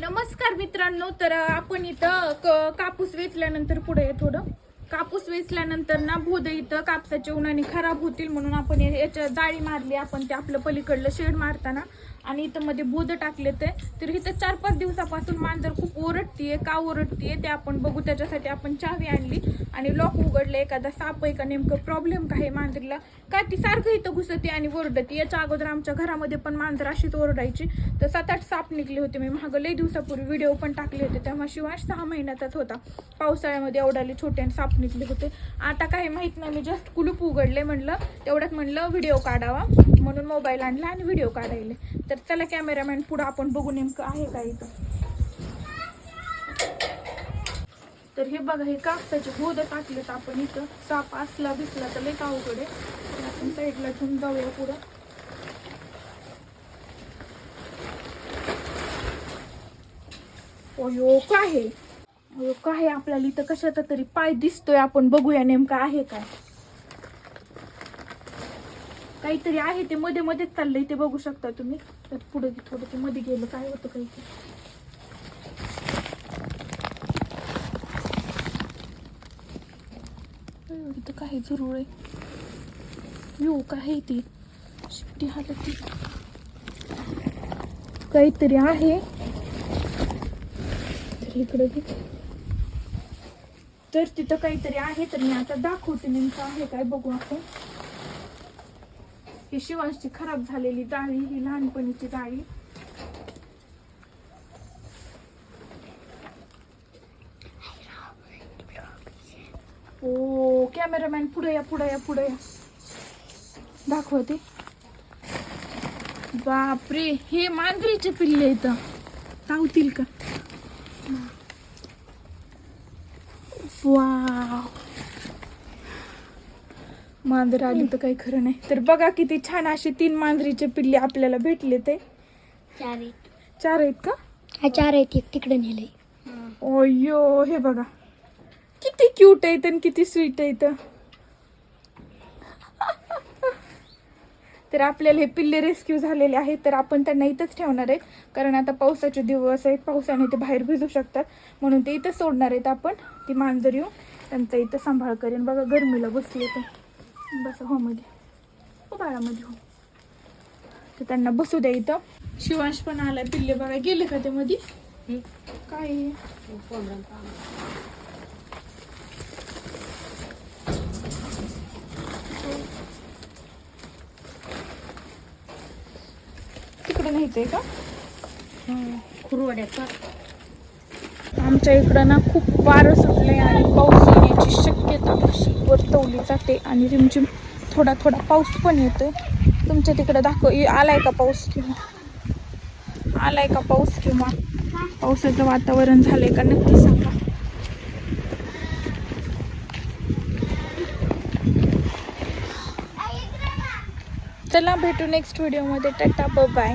नमस्कार मित्रांनो तर आपण इथं क- कापूस वेचल्यानंतर पुढे आहे थोडं. कापूस वेचल्यानंतर ना भोद इथं कापसाच्या उन्हाने खराब होतील म्हणून आपण याच्या जाळी मारली आपण ते आपलं पलीकडलं शेड मारताना. आणि इथं मध्ये बोध टाकले ते. तर इथं चार पाच दिवसापासून मांजर खूप ओरडतीये का ओरडतीये ते आपण बघू. त्याच्यासाठी आपण चावी आणली आणि लॉक उघडलं. एखादा साप आहे का नेमकं प्रॉब्लेम काय आहे मांजरीला? काय ती सारखं इथं घुसते आणि ओरडते? याच्या अगोदर आमच्या घरामध्ये पण मांजर अशीच ओरडायची. तर सात आठ साप निघले होते. मी मागं लई दिवसापूर्वी व्हिडिओ पण टाकले होते. तेव्हा शिवाय सहा महिन्याचाच होता. पावसाळ्यामध्ये एवढाले छोटे साप निघले होते. आता काही माहीत नाही. मी जस्ट कुलूप उघडले म्हणलं. तेवढ्यात म्हणलं व्हिडिओ काढावा. म्हणून मोबाईल आणला आणि व्हिडिओ काढायले. तर चला कॅमेरामॅन पुढं आपण बघू नेमकं आहे का इथं. तर हे बघा हे कापसाचे बोध टाकलेत आपण इथं. साप असला दिसला तर लई अवघड आहे. आपण साईडला ठेवून जाऊया पुढं. अयो काय आहे? अयो काय आपल्याला इथं कशाचा तरी पाय दिसतोय? आपण बघूया नेमका आहे काय. काहीतरी आहे ते मध्ये मध्येच चाललंय ते बघू शकता तुम्ही. तर पुढे थोडं ते मध्ये गेलं काय होतं काही ते. अयो, इथं काही जरूर आहे. यो काय आहे ती? शिट्टी हालत ती. काहीतरी आहे. तर इकडे. तर तिथं काहीतरी आहे तर मी आता दाखवते नेमकं आहे काय बघू आपण. ही शिवांशची खराब झालेली जाळी ही लहानपणीची जाळी ओ कॅमेरामॅन पुढे या पुढे या पुढे या. दाखवते. बापरे हे मांजरीचे पिल्ले इथं चावतील का? वाव. मांजर आली तर काही खरं नाही. तर बघा किती छान अशी तीन मांजरीचे पिल्ले आपल्याला भेटले ते. चार आहेत. चार आहेत का? हा चार आहेत. एक तिकडे नेलंय. ओयो हे बघा. किती क्यूट आहेत आणि किती स्वीट आहेत तर आपल्याला हे पिल्ले रेस्क्यू झालेले आहेत. तर आपण त्यांना इथंच ठेवणार आहे कारण आता पावसाचे दिवस आहेत. पावसाने ते बाहेर भिजू शकतात. म्हणून ते इथं सोडणार आहेत आपण. ती मांजर येऊन त्यांचा इथं सांभाळ करेन. बघा गरमीला बसले ते बस हो मध्ये. हो बाळामध्ये हो. तर त्यांना बसू द्या इथं. शिवांश पण आलाय पिल्ले बघा गेले का ते मध्ये काय आहे? तिकडे न्यायचंय का? खुरवड्याचा आमच्या इकडं ना खूप वारं सुटलंय आणि पाऊस येण्याची शक्यता अशी वर्तवली जाते आणि रिमझिम थोडा थोडा पाऊस पण येतोय. तुमच्या तिकडं दाखव आलाय का पाऊस किंवा? आलाय का पाऊस किंवा? पावसाचं वातावरण झालंय का? नक्की सांगा. चला भेटू नेक्स्ट व्हिडिओमध्ये टाटा बाय